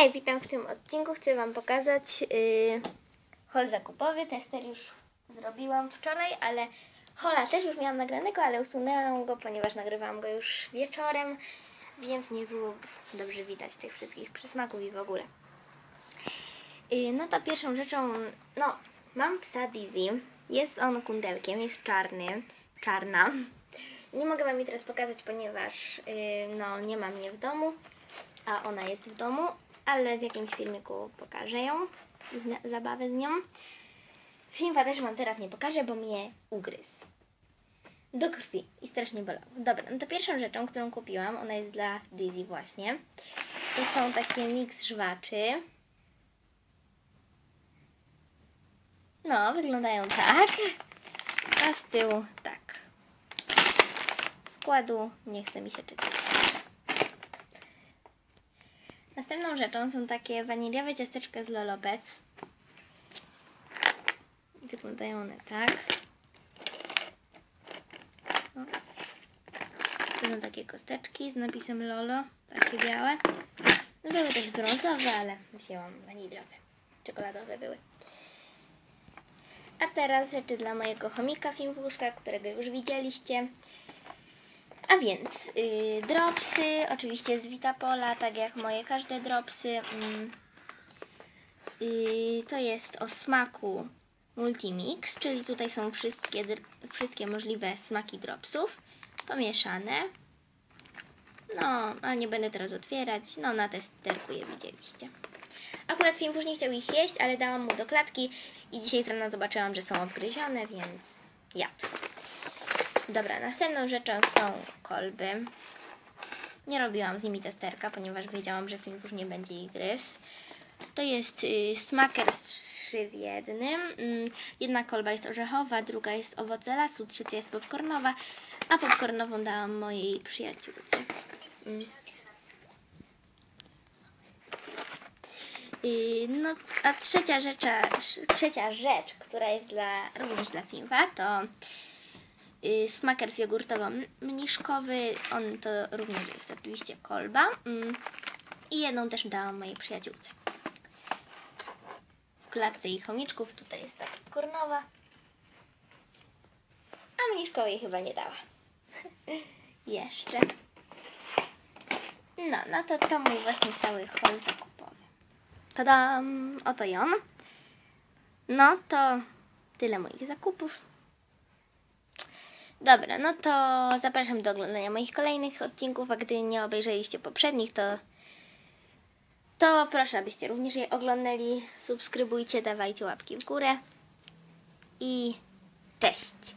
Hej, witam w tym odcinku. Chcę Wam pokazać yy, hol zakupowy. Tester już zrobiłam wczoraj, ale hola też już miałam nagranego, ale usunęłam go, ponieważ nagrywałam go już wieczorem, więc nie było dobrze widać tych wszystkich przysmaków i w ogóle. Yy, no to pierwszą rzeczą, no, mam psa Dizzy. Jest on kundelkiem, jest czarny, czarna. Nie mogę Wam jej teraz pokazać, ponieważ yy, no, nie ma mnie w domu, a ona jest w domu, ale w jakimś filmiku pokażę ją, zabawę z nią. Filmwa też Wam teraz nie pokażę, bo mnie ugryzł. Do krwi i strasznie bolało. Dobra, no to pierwszą rzeczą, którą kupiłam, ona jest dla Dizzy właśnie. To są takie miks żwaczy. No, wyglądają tak. A z tyłu tak. Składu nie chce mi się czytać. Następną rzeczą są takie waniliowe ciasteczka z Lolobec. Wyglądają one tak. O. To są takie kosteczki z napisem Lolo, takie białe. No były też brązowe, ale wzięłam waniliowe. Czekoladowe były. A teraz rzeczy dla mojego chomika Fimfuszka, którego już widzieliście. A więc yy, dropsy, oczywiście z Vitapola, tak jak moje każde dropsy. Yy, to jest o smaku Multimix, czyli tutaj są wszystkie, wszystkie możliwe smaki dropsów pomieszane. No, ale nie będę teraz otwierać. No, na testerku je widzieliście. Akurat Fimfusz nie chciał ich jeść, ale dałam mu do klatki i dzisiaj z rana zobaczyłam, że są odgryzione, więc jadł. Dobra, następną rzeczą są kolby. Nie robiłam z nimi testerka, ponieważ wiedziałam, że film już nie będzie ich gryzł. To jest y, smaker z trzy w jednym. Mm, jedna kolba jest orzechowa, druga jest owoce lasu, trzecia jest popcornowa, a popcornową dałam mojej przyjaciółce. Mm. Y, no, a trzecia rzecz, trzecia rzecz, która jest dla, również dla Finwa, to y, smakers jogurtowo-mniszkowy. On to również jest oczywiście kolba. Mm. I jedną też dałam mojej przyjaciółce. W klatce ich chomiczków tutaj jest taka kornowa. A mniszkowej chyba nie dała. Jeszcze. No, no to to mój właśnie cały hol zakupowy. Tadam! Oto i on. No to tyle moich zakupów. Dobra, no to zapraszam do oglądania moich kolejnych odcinków, a gdy nie obejrzeliście poprzednich, to to proszę, abyście również je oglądali. Subskrybujcie, dawajcie łapki w górę i cześć!